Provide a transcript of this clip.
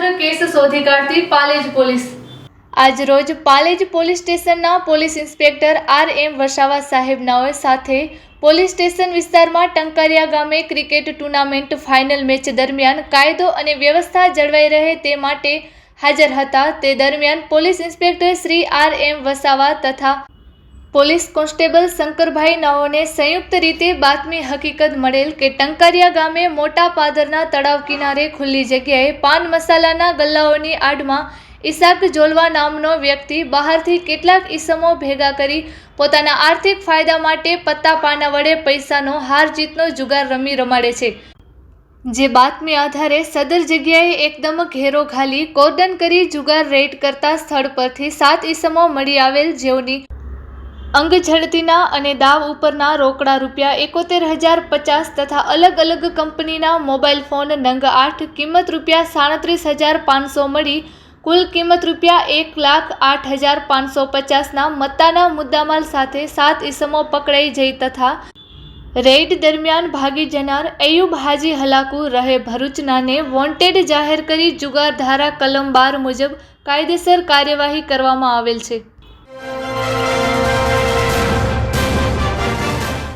શોધી કાઢતી પાલેજ પોલીસ. આજ રોજ પાલેજ પોલીસ સ્ટેશનના police inspector R M Vasava સાહેબનાઓ સાથે પોલીસ સ્ટેશન વિસ્તારમાં ટંકારિયા ગામે ક્રિકેટ ટુર્નામેન્ટ ફાઇનલ મેચ દરમિયાન કાયદો અને વ્યવસ્થા જળવાઈ રહે તે માટે હાજર હતા. તે દરમિયાન police inspector Shri R M Vasava તથા પોલીસ કોન્સ્ટેબલ શંકરભાઈ નાઓને સંયુક્ત રીતે બાતમી હકીકત મળેલ કે ટંકારિયા ગામે મોટા પાદરના તળાવ કિનારે ખુલ્લી જગ્યાએ પાન મસાલાના ગલ્લાઓની આડમાં ઈસાક જોલવા નામનો વ્યક્તિ બહારથી કેટલાક ઈસમો ભેગા કરી પોતાના આર્થિક ફાયદા માટે પત્તા પાના વડે પૈસાનો હાર જીતનો જુગાર રમી રમાડે છે. જે બાતમી આધારે સદર જગ્યાએ એકદમ ઘેરો ઘાલી કોર્ડન કરી જુગાર રેડ કરતા સ્થળ પરથી સાત ઈસમો મળી આવેલ જેઓની અંગ ઝડતીના અને દાવ ઉપરના રોકડા રૂપિયા એકોતેર હજાર પચાસ તથા અલગ અલગ કંપનીના મોબાઈલ ફોન નંગ આઠ કિંમત રૂપિયા સાડત્રીસ હજાર પાંચસો મળી કુલ કિંમત રૂપિયા એક લાખ આઠ હજાર પાંચસો પચાસના મત્તાના મુદ્દામાલ સાથે સાત ઇસમો પકડાઈ જઈ તથા રેડ દરમિયાન ભાગી જનાર અયુબ હાજી હલાકુ રહે ભરૂચનાને વોન્ટેડ જાહેર કરી જુગાર ધારા કલમ બાર મુજબ કાયદેસર કાર્યવાહી કરવામાં આવેલ છે.